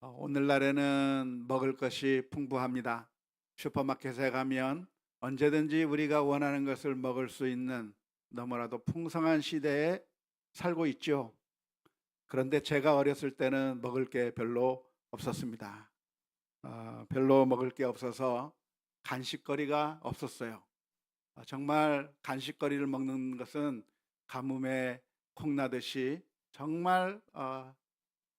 어, 오늘날에는 먹을 것이 풍부합니다. 슈퍼마켓에 가면 언제든지 우리가 원하는 것을 먹을 수 있는 너무나도 풍성한 시대에 살고 있죠. 그런데 제가 어렸을 때는 먹을 게 별로 없었습니다. 어, 별로 먹을 게 없어서 간식거리가 없었어요. 어, 정말 간식거리를 먹는 것은 가뭄에 콩나듯이 정말 어,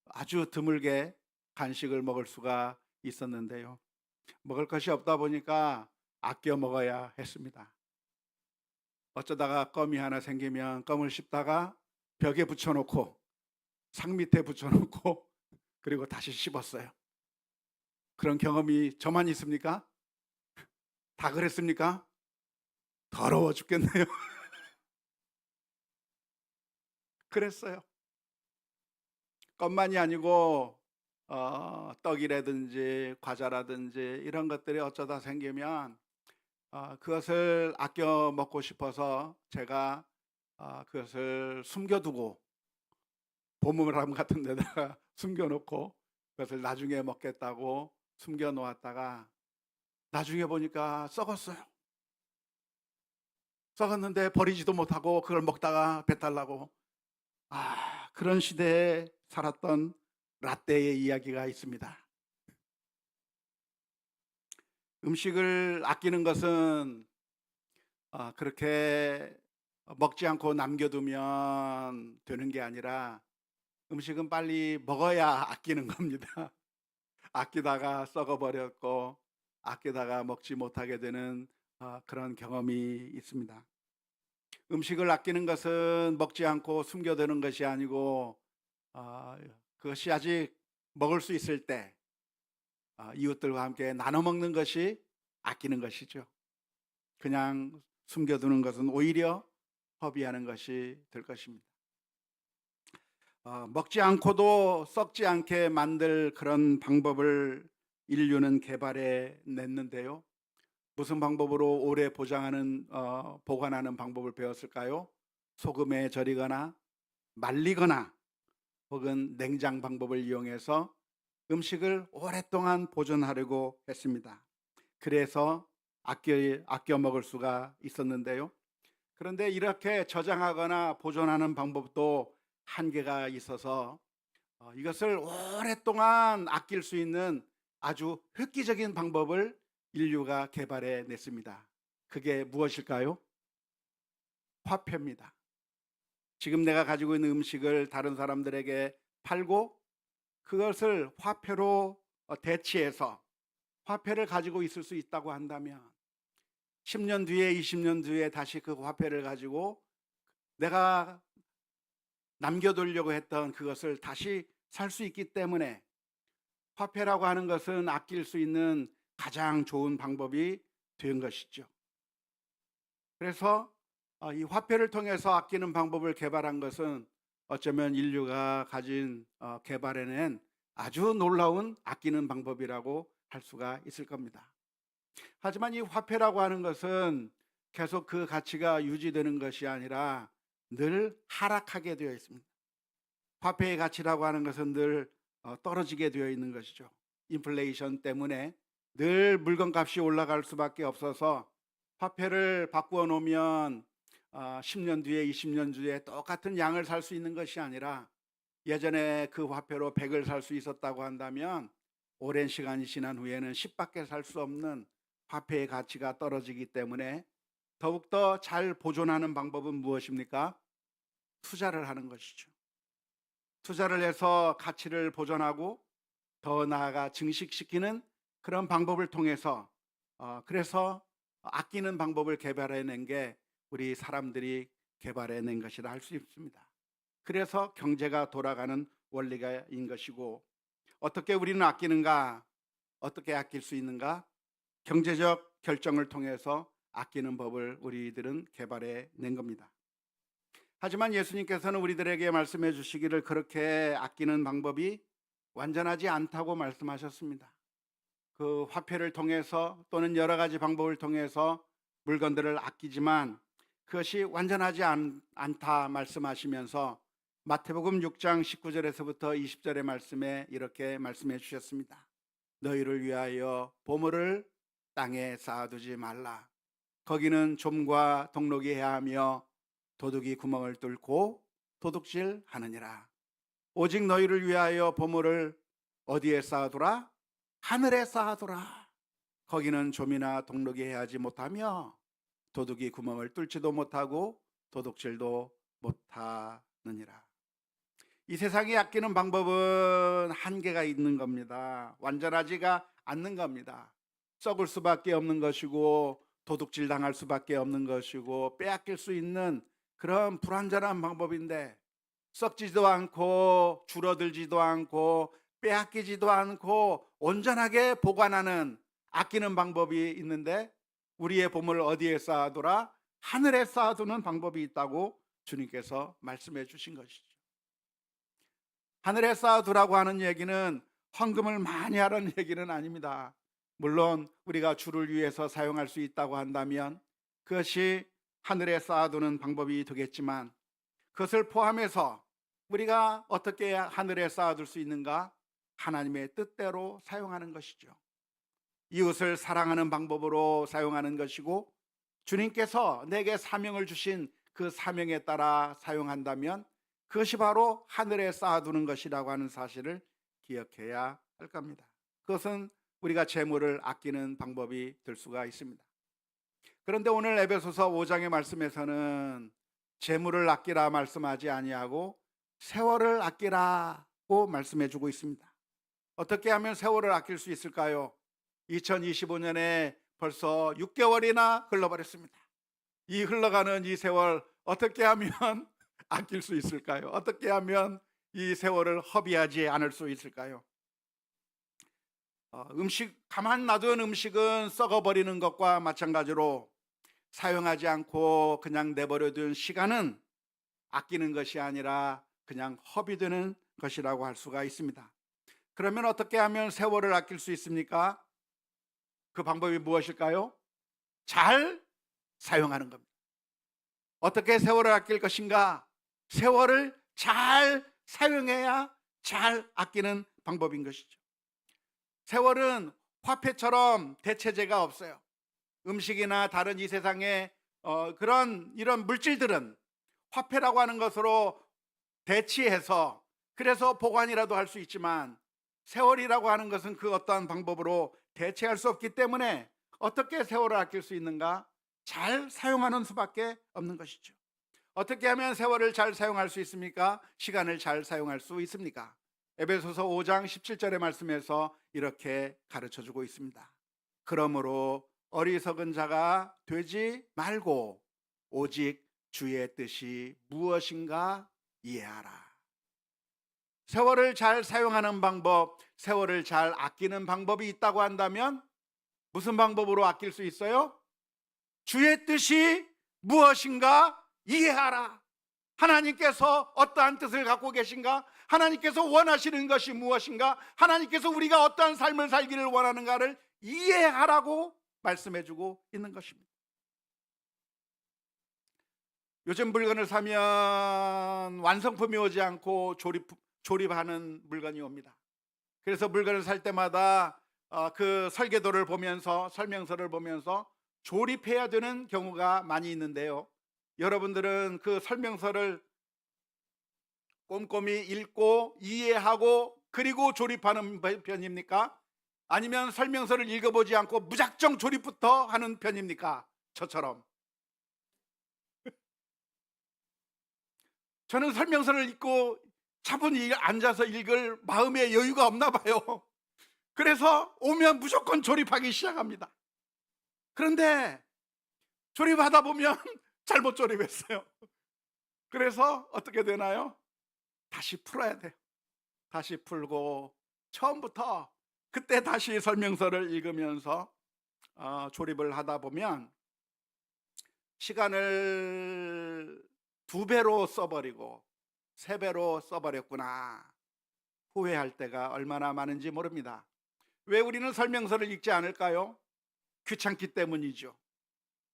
아주 드물게 간식을 먹을 수가 있었는데요. 먹을 것이 없다 보니까 아껴 먹어야 했습니다. 어쩌다가 껌이 하나 생기면 껌을 씹다가 벽에 붙여놓고 상 밑에 붙여놓고 그리고 다시 씹었어요. 그런 경험이 저만 있습니까? 다 그랬습니까? 더러워 죽겠네요. 그랬어요. 껌만이 아니고 어, 떡이라든지 과자라든지 이런 것들이 어쩌다 생기면 어, 그것을 아껴 먹고 싶어서 제가 어, 그것을 숨겨두고 보물함 같은 데다가 숨겨놓고 그것을 나중에 먹겠다고 숨겨놓았다가 나중에 보니까 썩었어요. 썩었는데 버리지도 못하고 그걸 먹다가 배탈 나고 아 그런 시대에 살았던 라떼의 이야기가 있습니다. 음식을 아끼는 것은 아, 그렇게 먹지 않고 남겨두면 되는 게 아니라 음식은 빨리 먹어야 아끼는 겁니다. 아끼다가 썩어버렸고 아끼다가 먹지 못하게 되는 아, 그런 경험이 있습니다. 음식을 아끼는 것은 먹지 않고 숨겨두는 것이 아니고 아, 그것이 아직 먹을 수 있을 때 아, 이웃들과 함께 나눠 먹는 것이 아끼는 것이죠. 그냥 숨겨두는 것은 오히려 허비하는 것이 될 것입니다. 어, 먹지 않고도 썩지 않게 만들 그런 방법을 인류는 개발해 냈는데요. 무슨 방법으로 오래 보장하는 어, 보관하는 방법을 배웠을까요? 소금에 절이거나 말리거나 혹은 냉장 방법을 이용해서 음식을 오랫동안 보존하려고 했습니다. 그래서 아껴, 아껴 먹을 수가 있었는데요. 그런데 이렇게 저장하거나 보존하는 방법도 한계가 있어서 어, 이것을 오랫동안 아낄 수 있는 아주 획기적인 방법을 인류가 개발해 냈습니다. 그게 무엇일까요? 화폐입니다. 지금 내가 가지고 있는 음식을 다른 사람들에게 팔고 그것을 화폐로 어, 대치해서 화폐를 가지고 있을 수 있다고 한다면 10년 뒤에 20년 뒤에 다시 그 화폐를 가지고 내가 남겨두려고 했던 그것을 다시 살 수 있기 때문에 화폐라고 하는 것은 아낄 수 있는 가장 좋은 방법이 된 것이죠. 그래서 어, 이 화폐를 통해서 아끼는 방법을 개발한 것은 어쩌면 인류가 가진 어, 개발해낸 아주 놀라운 아끼는 방법이라고 할 수가 있을 겁니다. 하지만 이 화폐라고 하는 것은 계속 그 가치가 유지되는 것이 아니라 늘 하락하게 되어 있습니다. 화폐의 가치라고 하는 것은 늘 어, 떨어지게 되어 있는 것이죠. 인플레이션 때문에 늘 물건값이 올라갈 수밖에 없어서 화폐를 바꾸어 놓으면 어, 10년 뒤에 20년 뒤에 똑같은 양을 살 수 있는 것이 아니라 예전에 그 화폐로 100을 살 수 있었다고 한다면 오랜 시간이 지난 후에는 10밖에 살 수 없는 화폐의 가치가 떨어지기 때문에 더욱더 잘 보존하는 방법은 무엇입니까? 투자를 하는 것이죠. 투자를 해서 가치를 보존하고 더 나아가 증식시키는 그런 방법을 통해서 어, 그래서 아끼는 방법을 개발해낸 게 우리 사람들이 개발해낸 것이라 할 수 있습니다. 그래서 경제가 돌아가는 원리가인 것이고 어떻게 우리는 아끼는가? 어떻게 아낄 수 있는가? 경제적 결정을 통해서 아끼는 법을 우리들은 개발해 낸 겁니다. 하지만 예수님께서는 우리들에게 말씀해 주시기를 그렇게 아끼는 방법이 완전하지 않다고 말씀하셨습니다. 그 화폐를 통해서 또는 여러 가지 방법을 통해서 물건들을 아끼지만 그것이 완전하지 않, 않다 말씀하시면서 마태복음 6장 19절에서부터 20절의 말씀에 이렇게 말씀해 주셨습니다. 너희를 위하여 보물을 땅에 쌓아두지 말라. 거기는 좀과 동록이 해하며 도둑이 구멍을 뚫고 도둑질 하느니라. 오직 너희를 위하여 보물을 어디에 쌓아두라? 하늘에 쌓아두라. 거기는 좀이나 동록이 해하지 못하며 도둑이 구멍을 뚫지도 못하고 도둑질도 못하느니라. 이 세상에 아끼는 방법은 한계가 있는 겁니다. 완전하지가 않는 겁니다. 썩을 수밖에 없는 것이고 도둑질 당할 수밖에 없는 것이고 빼앗길 수 있는 그런 불완전한 방법인데 썩지도 않고 줄어들지도 않고 빼앗기지도 않고 온전하게 보관하는 아끼는 방법이 있는데 우리의 보물을 어디에 쌓아두라? 하늘에 쌓아두는 방법이 있다고 주님께서 말씀해 주신 것이죠. 하늘에 쌓아두라고 하는 얘기는 헌금을 많이 하라는 얘기는 아닙니다. 물론 우리가 주를 위해서 사용할 수 있다고 한다면 그것이 하늘에 쌓아두는 방법이 되겠지만 그것을 포함해서 우리가 어떻게 하늘에 쌓아둘 수 있는가? 하나님의 뜻대로 사용하는 것이죠. 이웃을 사랑하는 방법으로 사용하는 것이고 주님께서 내게 사명을 주신 그 사명에 따라 사용한다면 그것이 바로 하늘에 쌓아두는 것이라고 하는 사실을 기억해야 할 겁니다. 그것은 우리가 재물을 아끼는 방법이 될 수가 있습니다. 그런데 오늘 에베소서 5장의 말씀에서는 재물을 아끼라 말씀하지 아니하고 세월을 아끼라고 말씀해 주고 있습니다. 어떻게 하면 세월을 아낄 수 있을까요? 2025년에 벌써 6개월이나 흘러버렸습니다. 이 흘러가는 이 세월 어떻게 하면 아낄 수 있을까요? 어떻게 하면 이 세월을 허비하지 않을 수 있을까요? 어, 음식 가만 놔둔 음식은 썩어버리는 것과 마찬가지로 사용하지 않고 그냥 내버려둔 시간은 아끼는 것이 아니라 그냥 허비되는 것이라고 할 수가 있습니다. 그러면 어떻게 하면 세월을 아낄 수 있습니까? 그 방법이 무엇일까요? 잘 사용하는 겁니다. 어떻게 세월을 아낄 것인가? 세월을 잘 사용해야 잘 아끼는 방법인 것이죠. 세월은 화폐처럼 대체제가 없어요. 음식이나 다른 이 세상의 어, 그런 이런 물질들은 화폐라고 하는 것으로 대치해서 그래서 보관이라도 할 수 있지만 세월이라고 하는 것은 그 어떠한 방법으로 대체할 수 없기 때문에 어떻게 세월을 아낄 수 있는가? 잘 사용하는 수밖에 없는 것이죠. 어떻게 하면 세월을 잘 사용할 수 있습니까? 시간을 잘 사용할 수 있습니까? 에베소서 5장 17절의 말씀에서 이렇게 가르쳐 주고 있습니다. 그러므로 어리석은 자가 되지 말고 오직 주의 뜻이 무엇인가 이해하라. 세월을 잘 사용하는 방법, 세월을 잘 아끼는 방법이 있다고 한다면 무슨 방법으로 아낄 수 있어요? 주의 뜻이 무엇인가 이해하라. 하나님께서 어떠한 뜻을 갖고 계신가? 하나님께서 원하시는 것이 무엇인가? 하나님께서 우리가 어떠한 삶을 살기를 원하는가를 이해하라고 말씀해 주고 있는 것입니다. 요즘 물건을 사면 완성품이 오지 않고 조립, 조립하는 물건이 옵니다. 그래서 물건을 살 때마다 어, 그 설계도를 보면서 설명서를 보면서 조립해야 되는 경우가 많이 있는데요. 여러분들은 그 설명서를 꼼꼼히 읽고 이해하고 그리고 조립하는 편입니까? 아니면 설명서를 읽어보지 않고 무작정 조립부터 하는 편입니까? 저처럼. 저는 설명서를 읽고 차분히 앉아서 읽을 마음의 여유가 없나 봐요. 그래서 오면 무조건 조립하기 시작합니다. 그런데 조립하다 보면 잘못 조립했어요. 그래서 어떻게 되나요? 다시 풀어야 돼요. 다시 풀고 처음부터 그때 다시 설명서를 읽으면서 어, 조립을 하다 보면 시간을 두 배로 써버리고 세 배로 써버렸구나 후회할 때가 얼마나 많은지 모릅니다. 왜 우리는 설명서를 읽지 않을까요? 귀찮기 때문이죠.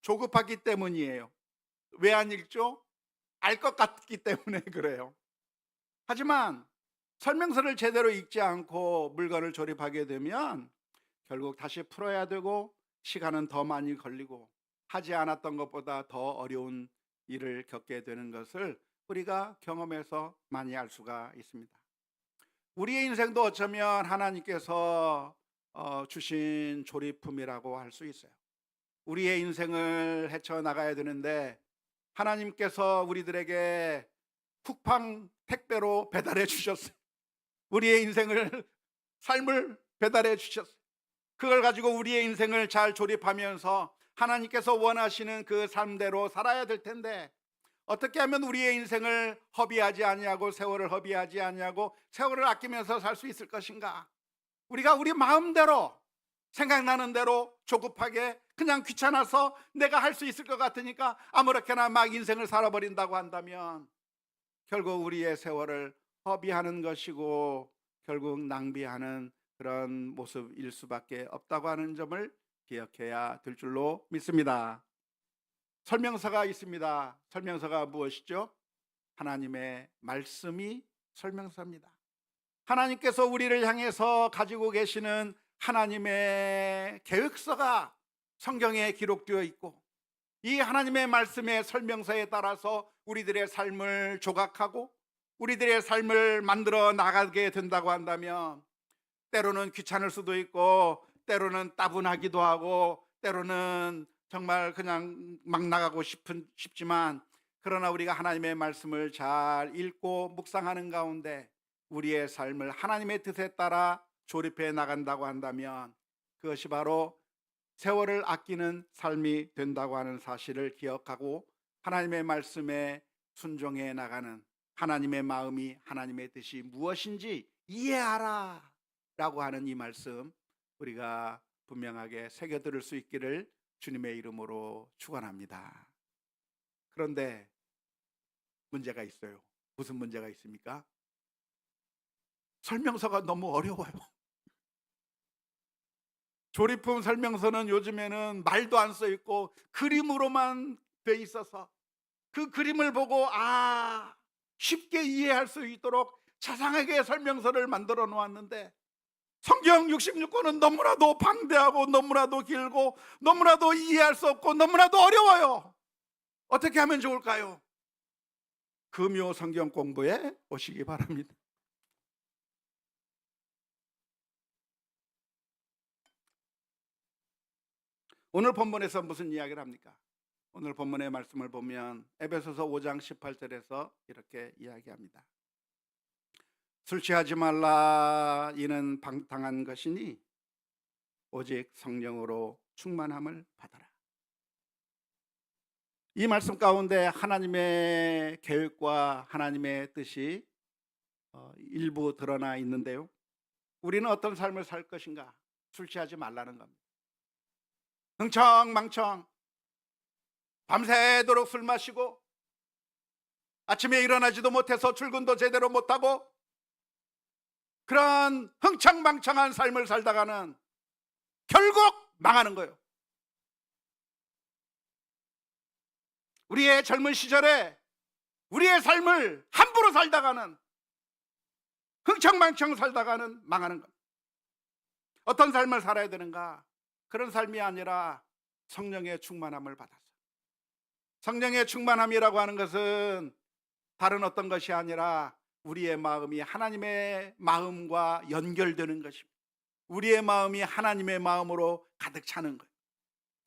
조급하기 때문이에요. 왜 안 읽죠? 알 것 같기 때문에 그래요. 하지만 설명서를 제대로 읽지 않고 물건을 조립하게 되면 결국 다시 풀어야 되고 시간은 더 많이 걸리고 하지 않았던 것보다 더 어려운 일을 겪게 되는 것을 우리가 경험해서 많이 알 수가 있습니다. 우리의 인생도 어쩌면 하나님께서 어, 주신 조립품이라고 할 수 있어요. 우리의 인생을 헤쳐 나가야 되는데 하나님께서 우리들에게 쿠팡 택배로 배달해 주셨어요. 우리의 인생을 삶을 배달해 주셨어요. 그걸 가지고 우리의 인생을 잘 조립하면서 하나님께서 원하시는 그 삶대로 살아야 될 텐데 어떻게 하면 우리의 인생을 허비하지 아니하고 세월을 허비하지 아니하고 세월을 아끼면서 살 수 있을 것인가? 우리가 우리 마음대로 생각나는 대로 조급하게 그냥 귀찮아서 내가 할 수 있을 것 같으니까 아무렇게나 막 인생을 살아버린다고 한다면 결국 우리의 세월을 허비하는 것이고 결국 낭비하는 그런 모습일 수밖에 없다고 하는 점을 기억해야 될 줄로 믿습니다. 설명서가 있습니다. 설명서가 무엇이죠? 하나님의 말씀이 설명서입니다. 하나님께서 우리를 향해서 가지고 계시는 하나님의 계획서가 성경에 기록되어 있고 이 하나님의 말씀의 설명서에 따라서 우리들의 삶을 조각하고 우리들의 삶을 만들어 나가게 된다고 한다면 때로는 귀찮을 수도 있고 때로는 따분하기도 하고 때로는 정말 그냥 막 나가고 싶은 싶지만 그러나 우리가 하나님의 말씀을 잘 읽고 묵상하는 가운데 우리의 삶을 하나님의 뜻에 따라 조립해 나간다고 한다면 그것이 바로 세월을 아끼는 삶이 된다고 하는 사실을 기억하고 하나님의 말씀에 순종해 나가는 하나님의 마음이 하나님의 뜻이 무엇인지 이해하라 라고 하는 이 말씀 우리가 분명하게 새겨 들을 수 있기를 주님의 이름으로 축원합니다. 그런데 문제가 있어요. 무슨 문제가 있습니까? 설명서가 너무 어려워요. 조립품 설명서는 요즘에는 말도 안 써 있고 그림으로만 돼 있어서 그 그림을 보고 아 쉽게 이해할 수 있도록 자상하게 설명서를 만들어 놓았는데 성경 66권은 너무나도 방대하고 너무나도 길고 너무나도 이해할 수 없고 너무나도 어려워요. 어떻게 하면 좋을까요? 금요 성경 공부에 오시기 바랍니다. 오늘 본문에서 무슨 이야기를 합니까? 오늘 본문의 말씀을 보면 에베소서 5장 18절에서 이렇게 이야기합니다. 술 취하지 말라 이는 방탕한 것이니 오직 성령으로 충만함을 받아라. 이 말씀 가운데 하나님의 계획과 하나님의 뜻이 어, 일부 드러나 있는데요. 우리는 어떤 삶을 살 것인가? 술 취하지 말라는 겁니다. 흥청망청 밤새도록 술 마시고 아침에 일어나지도 못해서 출근도 제대로 못하고 그런 흥청망청한 삶을 살다가는 결국 망하는 거예요. 우리의 젊은 시절에 우리의 삶을 함부로 살다가는 흥청망청 살다가는 망하는 겁니다. 어떤 삶을 살아야 되는가? 그런 삶이 아니라 성령의 충만함을 받아서 성령의 충만함이라고 하는 것은 다른 어떤 것이 아니라 우리의 마음이 하나님의 마음과 연결되는 것입니다. 우리의 마음이 하나님의 마음으로 가득 차는 것.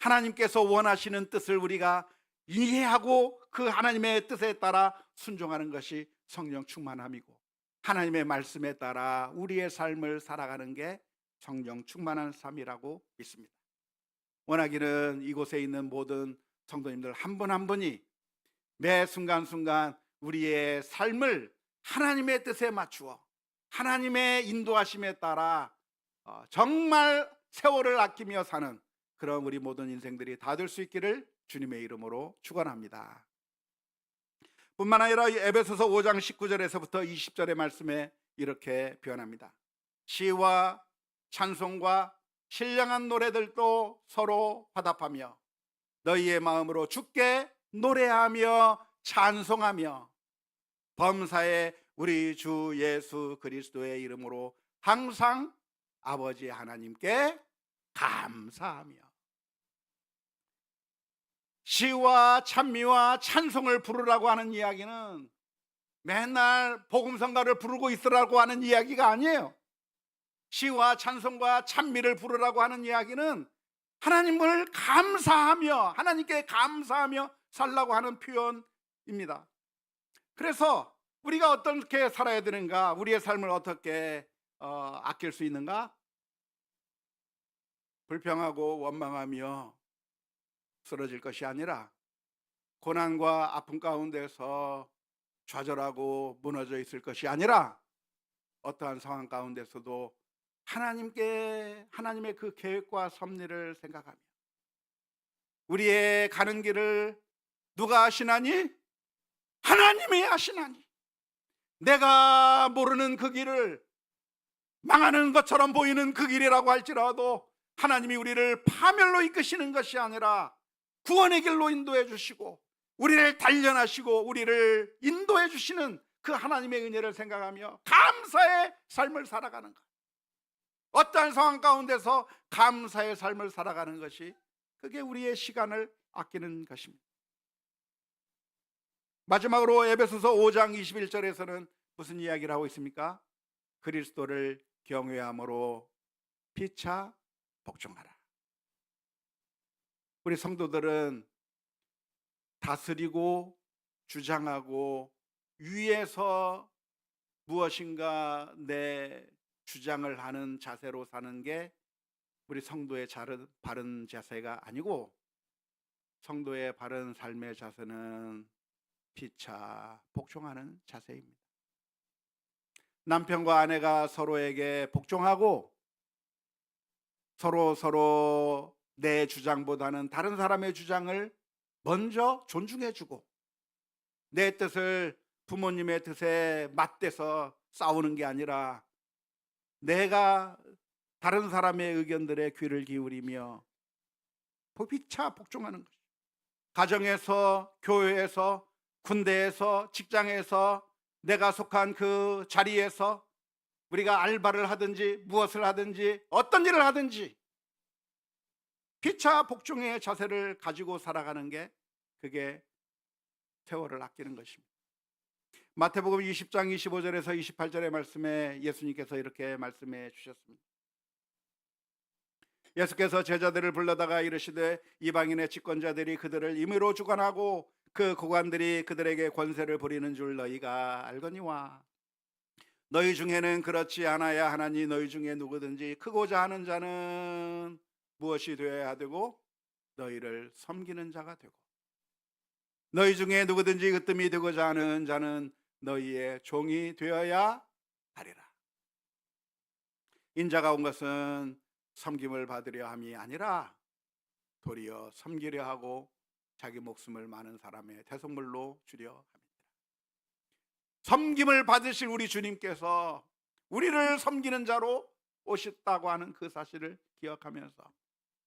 하나님께서 원하시는 뜻을 우리가 이해하고 그 하나님의 뜻에 따라 순종하는 것이 성령 충만함이고 하나님의 말씀에 따라 우리의 삶을 살아가는 게 성령 충만한 삶이라고 믿습니다. 원하기는 이곳에 있는 모든 성도님들 한 분한 분이 매 순간순간 우리의 삶을 하나님의 뜻에 맞추어 하나님의 인도하심에 따라 어, 정말 세월을 아끼며 사는 그런 우리 모든 인생들이 다 될 수 있기를 주님의 이름으로 축원합니다. 뿐만 아니라 에베소서 5장 19절에서부터 20절의 말씀에 이렇게 표현합니다. 시와 찬송과 신령한 노래들도 서로 화답하며 너희의 마음으로 주께 노래하며 찬송하며 범사에 우리 주 예수 그리스도의 이름으로 항상 아버지 하나님께 감사하며 시와 찬미와 찬송을 부르라고 하는 이야기는 맨날 복음성가를 부르고 있으라고 하는 이야기가 아니에요. 시와 찬송과 찬미를 부르라고 하는 이야기는 하나님을 감사하며 하나님께 감사하며 살라고 하는 표현입니다. 그래서 우리가 어떻게 살아야 되는가? 우리의 삶을 어떻게 어, 아낄 수 있는가? 불평하고 원망하며 쓰러질 것이 아니라 고난과 아픔 가운데서 좌절하고 무너져 있을 것이 아니라 어떠한 상황 가운데서도 하나님께 하나님의 그 계획과 섭리를 생각하며 우리의 가는 길을 누가 아시나니? 하나님이 아시나니. 내가 모르는 그 길을 망하는 것처럼 보이는 그 길이라고 할지라도 하나님이 우리를 파멸로 이끄시는 것이 아니라 구원의 길로 인도해 주시고 우리를 단련하시고 우리를 인도해 주시는 그 하나님의 은혜를 생각하며 감사의 삶을 살아가는 것. 어떠한 상황 가운데서 감사의 삶을 살아가는 것이 그게 우리의 시간을 아끼는 것입니다. 마지막으로 에베소서 5장 21절에서는 무슨 이야기를 하고 있습니까? 그리스도를 경외함으로 피차 복종하라. 우리 성도들은 다스리고 주장하고 위에서 무엇인가 내 주장을 하는 자세로 사는 게 우리 성도의 바른 자세가 아니고 성도의 바른 삶의 자세는 피차 복종하는 자세입니다. 남편과 아내가 서로에게 복종하고 서로 서로 내 주장보다는 다른 사람의 주장을 먼저 존중해주고 내 뜻을 부모님의 뜻에 맞대서 싸우는 게 아니라 내가 다른 사람의 의견들에 귀를 기울이며 피차 복종하는 것. 가정에서, 교회에서, 군대에서, 직장에서, 내가 속한 그 자리에서 우리가 알바를 하든지 무엇을 하든지 어떤 일을 하든지 피차 복종의 자세를 가지고 살아가는 게 그게 세월을 아끼는 것입니다. 마태복음 20장 25절에서 28절의 말씀에 예수님께서 이렇게 말씀해 주셨습니다. 예수께서 제자들을 불러다가 이르시되 이방인의 집권자들이 그들을 임의로 주관하고 그 고관들이 그들에게 권세를 부리는 줄 너희가 알거니와 너희 중에는 그렇지 않아야 하나니 너희 중에 누구든지 크고자 하는 자는 무엇이 되어야 되고 너희를 섬기는 자가 되고 너희 중에 누구든지 으뜸이 되고자 하는 자는 너희의 종이 되어야 하리라. 인자가 온 것은 섬김을 받으려 함이 아니라 도리어 섬기려 하고 자기 목숨을 많은 사람의 대속물로 주려 합니다. 섬김을 받으실 우리 주님께서 우리를 섬기는 자로 오셨다고 하는 그 사실을 기억하면서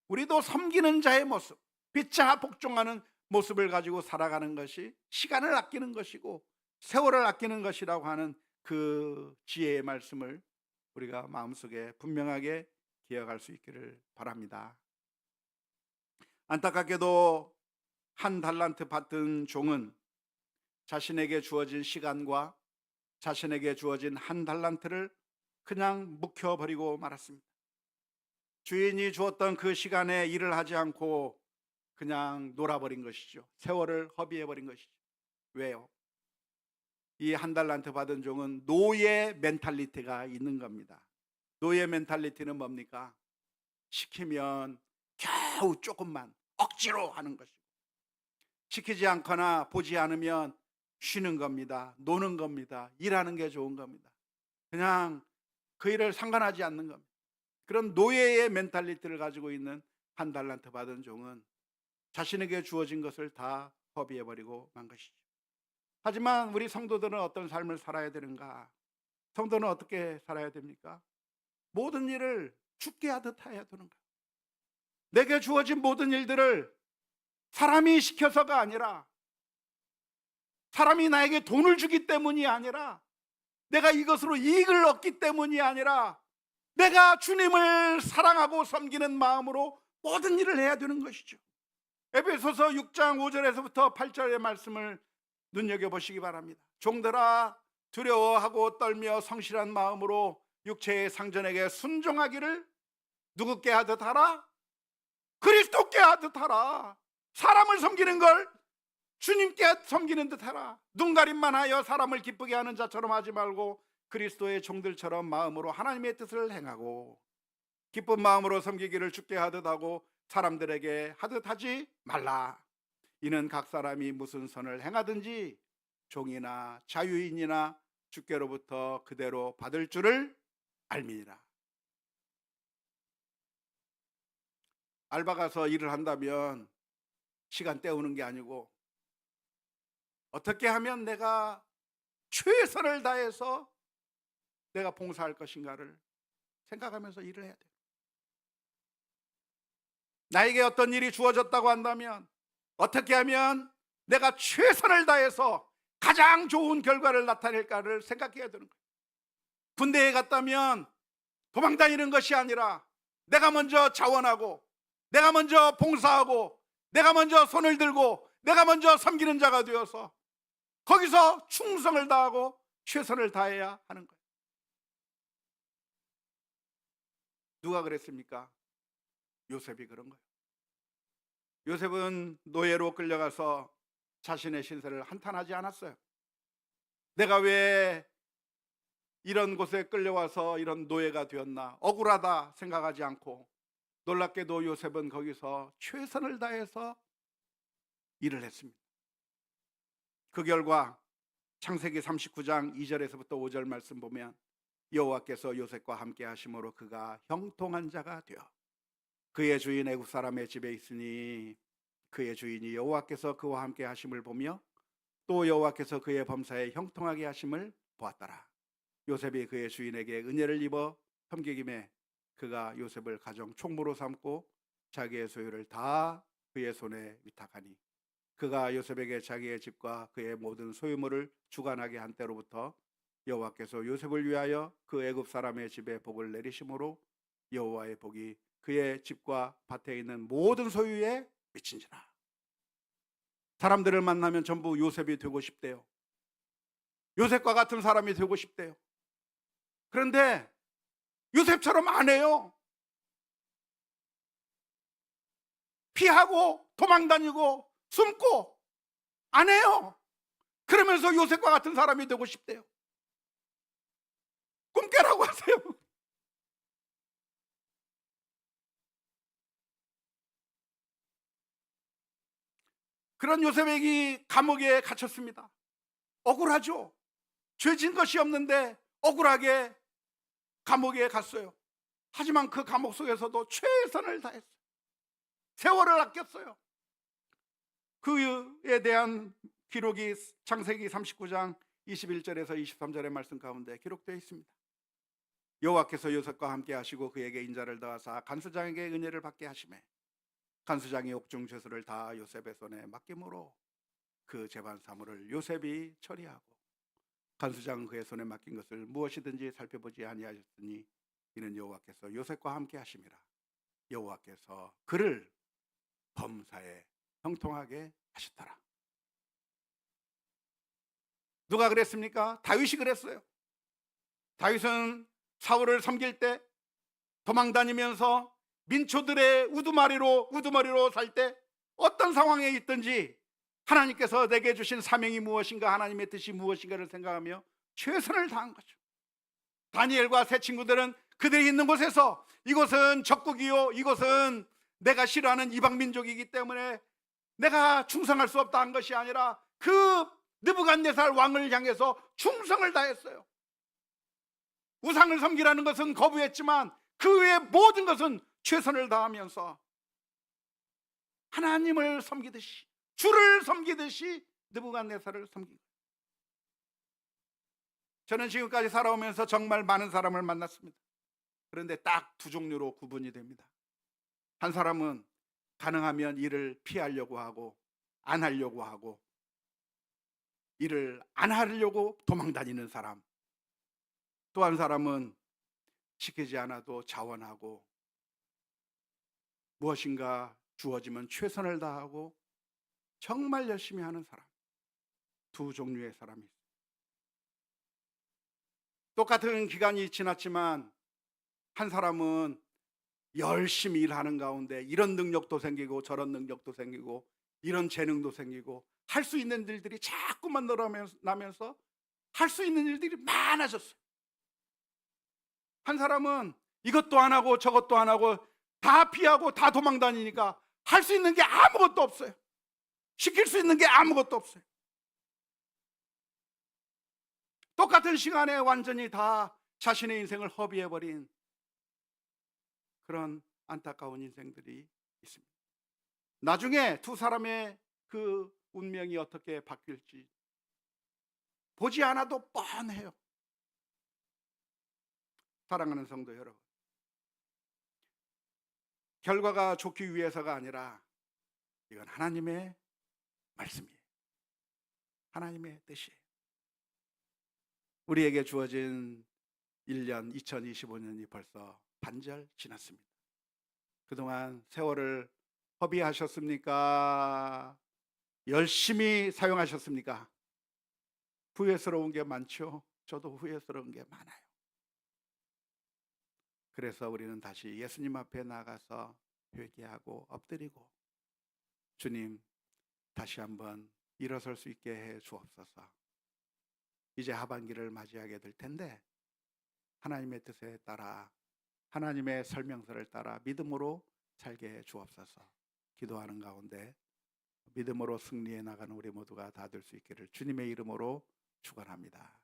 우리도 섬기는 자의 모습, 피차 복종하는 모습을 가지고 살아가는 것이 시간을 아끼는 것이고 세월을 아끼는 것이라고 하는 그 지혜의 말씀을 우리가 마음속에 분명하게 기억할 수 있기를 바랍니다. 안타깝게도 한 달란트 받은 종은 자신에게 주어진 시간과 자신에게 주어진 한 달란트를 그냥 묵혀버리고 말았습니다. 주인이 주었던 그 시간에 일을 하지 않고 그냥 놀아버린 것이죠. 세월을 허비해버린 것이죠. 왜요? 이 한 달란트 받은 종은 노예 멘탈리티가 있는 겁니다. 노예 멘탈리티는 뭡니까? 시키면 겨우 조금만 억지로 하는 것이고 시키지 않거나 보지 않으면 쉬는 겁니다. 노는 겁니다. 일하는 게 좋은 겁니다. 그냥 그 일을 상관하지 않는 겁니다. 그런 노예의 멘탈리티를 가지고 있는 한 달란트 받은 종은 자신에게 주어진 것을 다 허비해버리고 만 것이죠. 하지만 우리 성도들은 어떤 삶을 살아야 되는가? 성도는 어떻게 살아야 됩니까? 모든 일을 죽게 하듯 해야 되는가? 내게 주어진 모든 일들을 사람이 시켜서가 아니라 사람이 나에게 돈을 주기 때문이 아니라 내가 이것으로 이익을 얻기 때문이 아니라 내가 주님을 사랑하고 섬기는 마음으로 모든 일을 해야 되는 것이죠. 에베소서 6장 5절에서부터 8절의 말씀을 눈여겨 보시기 바랍니다. 종들아 두려워하고 떨며 성실한 마음으로 육체의 상전에게 순종하기를 누구께 하듯 하라? 그리스도께 하듯 하라. 사람을 섬기는 걸 주님께 섬기는 듯 하라. 눈 가림만 하여 사람을 기쁘게 하는 자처럼 하지 말고 그리스도의 종들처럼 마음으로 하나님의 뜻을 행하고 기쁜 마음으로 섬기기를 주께 하듯 하고 사람들에게 하듯 하지 말라. 이는 각 사람이 무슨 선을 행하든지 종이나 자유인이나 주께로부터 그대로 받을 줄을 알미니라. 알바 가서 일을 한다면 시간 때우는 게 아니고 어떻게 하면 내가 최선을 다해서 내가 봉사할 것인가를 생각하면서 일을 해야 돼요. 나에게 어떤 일이 주어졌다고 한다면 어떻게 하면 내가 최선을 다해서 가장 좋은 결과를 나타낼까를 생각해야 되는 거예요. 군대에 갔다면 도망 다니는 것이 아니라 내가 먼저 자원하고 내가 먼저 봉사하고 내가 먼저 손을 들고 내가 먼저 섬기는 자가 되어서 거기서 충성을 다하고 최선을 다해야 하는 거예요. 누가 그랬습니까? 요셉이 그런 거예요. 요셉은 노예로 끌려가서 자신의 신세를 한탄하지 않았어요. 내가 왜 이런 곳에 끌려와서 이런 노예가 되었나 억울하다 생각하지 않고 놀랍게도 요셉은 거기서 최선을 다해서 일을 했습니다. 그 결과 창세기 39장 2절에서부터 5절 말씀 보면 여호와께서 요셉과 함께 하심으로 그가 형통한 자가 되어 그의 주인 애굽 사람의 집에 있으니 그의 주인이 여호와께서 그와 함께 하심을 보며 또 여호와께서 그의 범사에 형통하게 하심을 보았더라. 요셉이 그의 주인에게 은혜를 입어 섬기김에 그가 요셉을 가정 총무로 삼고 자기의 소유를 다 그의 손에 위탁하니 그가 요셉에게 자기의 집과 그의 모든 소유물을 주관하게 한 때로부터 여호와께서 요셉을 위하여 그 애굽 사람의 집에 복을 내리심으로 여호와의 복이 그의 집과 밭에 있는 모든 소유에 미친지라. 사람들을 만나면 전부 요셉이 되고 싶대요. 요셉과 같은 사람이 되고 싶대요. 그런데 요셉처럼 안 해요. 피하고 도망 다니고 숨고 안 해요. 그러면서 요셉과 같은 사람이 되고 싶대요. 꿈 깨라고 하세요. 그런 요셉에게 감옥에 갇혔습니다. 억울하죠. 죄진 것이 없는데 억울하게 감옥에 갔어요. 하지만 그 감옥 속에서도 최선을 다했어요. 세월을 아꼈어요. 그에 대한 기록이 창세기 39장 21절에서 23절의 말씀 가운데 기록되어 있습니다. 여호와께서 요셉과 함께 하시고 그에게 인자를 더하사 간수장에게 은혜를 받게 하심에 간수장이 옥중 죄수를 다 요셉의 손에 맡김으로 그 재반 사물을 요셉이 처리하고 간수장은 그의 손에 맡긴 것을 무엇이든지 살펴보지 아니하셨으니 이는 여호와께서 요셉과 함께 하심이라 여호와께서 그를 범사에 형통하게 하셨더라. 누가 그랬습니까? 다윗이 그랬어요. 다윗은 사울을 섬길 때 도망 다니면서 민초들의 우두머리로 우두머리로 살 때 어떤 상황에 있든지 하나님께서 내게 주신 사명이 무엇인가 하나님의 뜻이 무엇인가를 생각하며 최선을 다한 거죠. 다니엘과 세 친구들은 그들이 있는 곳에서 이곳은 적국이요 이곳은 내가 싫어하는 이방 민족이기 때문에 내가 충성할 수 없다 한 것이 아니라 그 느부갓네살 왕을 향해서 충성을 다했어요. 우상을 섬기라는 것은 거부했지만 그 외의 모든 것은 최선을 다하면서 하나님을 섬기듯이 주를 섬기듯이 느부갓네살을 섬긴 거예요. 저는 지금까지 살아오면서 정말 많은 사람을 만났습니다. 그런데 딱 두 종류로 구분이 됩니다. 한 사람은 가능하면 일을 피하려고 하고 안 하려고 하고 일을 안 하려고 도망 다니는 사람. 또 한 사람은 시키지 않아도 자원하고 무엇인가 주어지면 최선을 다하고 정말 열심히 하는 사람. 두 종류의 사람이 있어요. 똑같은 기간이 지났지만 한 사람은 열심히 일하는 가운데 이런 능력도 생기고 저런 능력도 생기고 이런 재능도 생기고 할 수 있는 일들이 자꾸만 늘어나면서 할 수 있는 일들이 많아졌어요. 한 사람은 이것도 안 하고 저것도 안 하고 다 피하고 다 도망 다니니까 할 수 있는 게 아무것도 없어요. 시킬 수 있는 게 아무것도 없어요. 똑같은 시간에 완전히 다 자신의 인생을 허비해버린 그런 안타까운 인생들이 있습니다. 나중에 두 사람의 그 운명이 어떻게 바뀔지 보지 않아도 뻔해요. 사랑하는 성도 여러분. 결과가 좋기 위해서가 아니라 이건 하나님의 말씀이에요. 하나님의 뜻이에요. 우리에게 주어진 1년 2025년이 벌써 반절 지났습니다. 그동안 세월을 허비하셨습니까? 열심히 사용하셨습니까? 후회스러운 게 많죠. 저도 후회스러운 게 많아요. 그래서 우리는 다시 예수님 앞에 나가서 회개하고 엎드리고 주님 다시 한번 일어설 수 있게 해 주옵소서. 이제 하반기를 맞이하게 될 텐데 하나님의 뜻에 따라 하나님의 설명서를 따라 믿음으로 살게 해 주옵소서. 기도하는 가운데 믿음으로 승리해 나가는 우리 모두가 다 될 수 있기를 주님의 이름으로 축원합니다.